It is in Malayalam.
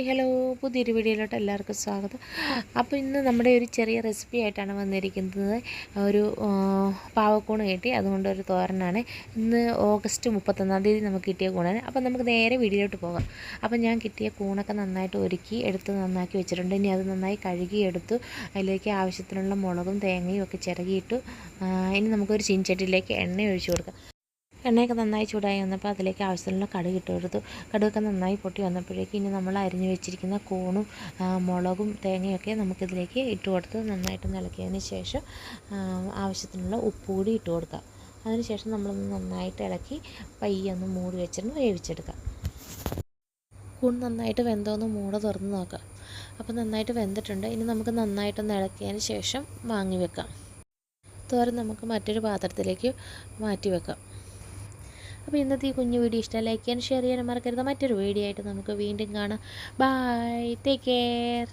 ഹായ് ഹലോ പുതിയൊരു വീഡിയോയിലോട്ട് എല്ലാവർക്കും സ്വാഗതം. അപ്പോൾ ഇന്ന് നമ്മുടെ ഒരു ചെറിയ റെസിപ്പി ആയിട്ടാണ് വന്നിരിക്കുന്നത്. ഒരു പാവക്കൂണ് കിട്ടി. അതുകൊണ്ട് ഒരു തോരനാണ്. ഇന്ന് ഓഗസ്റ്റ് മുപ്പത്തൊന്നാം തീയതി നമുക്ക് കിട്ടിയ കൂണാണ്. അപ്പോൾ നമുക്ക് നേരെ വീഡിയോയിലോട്ട് പോകാം. അപ്പോൾ ഞാൻ കിട്ടിയ കൂണൊക്കെ നന്നായിട്ട് ഒരുക്കി എടുത്ത് നന്നാക്കി വെച്ചിട്ടുണ്ട്. ഇനി അത് നന്നായി കഴുകി എടുത്തു അതിലേക്ക് ആവശ്യത്തിനുള്ള മുളകും തേങ്ങയും ഒക്കെ ചിരകിയിട്ടു ആ, ഇനി നമുക്കൊരു ചീൻചട്ടിയിലേക്ക് എണ്ണ ഒഴിച്ചു കൊടുക്കാം. എണ്ണയൊക്കെ നന്നായി ചൂടായി വന്നപ്പോൾ അതിലേക്ക് ആവശ്യത്തിനുള്ള കടുക് ഇട്ട് കൊടുത്തു. കടുകൊക്കെ നന്നായി പൊട്ടി വന്നപ്പോഴേക്കും ഇനി നമ്മൾ അരിഞ്ഞു വെച്ചിരിക്കുന്ന കൂണും മുളകും തേങ്ങയൊക്കെ നമുക്കിതിലേക്ക് ഇട്ട് കൊടുത്ത്. നന്നായിട്ട് ഇളക്കിയതിന് ശേഷം ആവശ്യത്തിനുള്ള ഉപ്പ് കൂടി ഇട്ട് കൊടുക്കാം അതിനുശേഷം നമ്മളൊന്ന് നന്നായിട്ട് ഇളക്കി പയ്യെ ഒന്ന് മൂടി വെച്ചിരുന്നു വേവിച്ചെടുക്കാം കൂൺ നന്നായിട്ട് വെന്തോന്ന് മൂട തുറന്ന് നോക്കാം അപ്പോൾ നന്നായിട്ട് വെന്തിട്ടുണ്ട്. ഇനി നമുക്ക് നന്നായിട്ടൊന്ന് ഇളക്കിയതിന് ശേഷം വാങ്ങി വെക്കാം. തോരൻ നമുക്ക് മറ്റൊരു പാത്രത്തിലേക്ക് മാറ്റി വെക്കാം. അപ്പോൾ ഇന്നത്തെ ഈ കുഞ്ഞു വീഡിയോ ഇഷ്ടം ലൈക്ക് ചെയ്യാൻ ഷെയർ ചെയ്യാനും മറക്കരുത്. മറ്റൊരു വീഡിയോ ആയിട്ട് നമുക്ക് വീണ്ടും കാണാം. Bye take care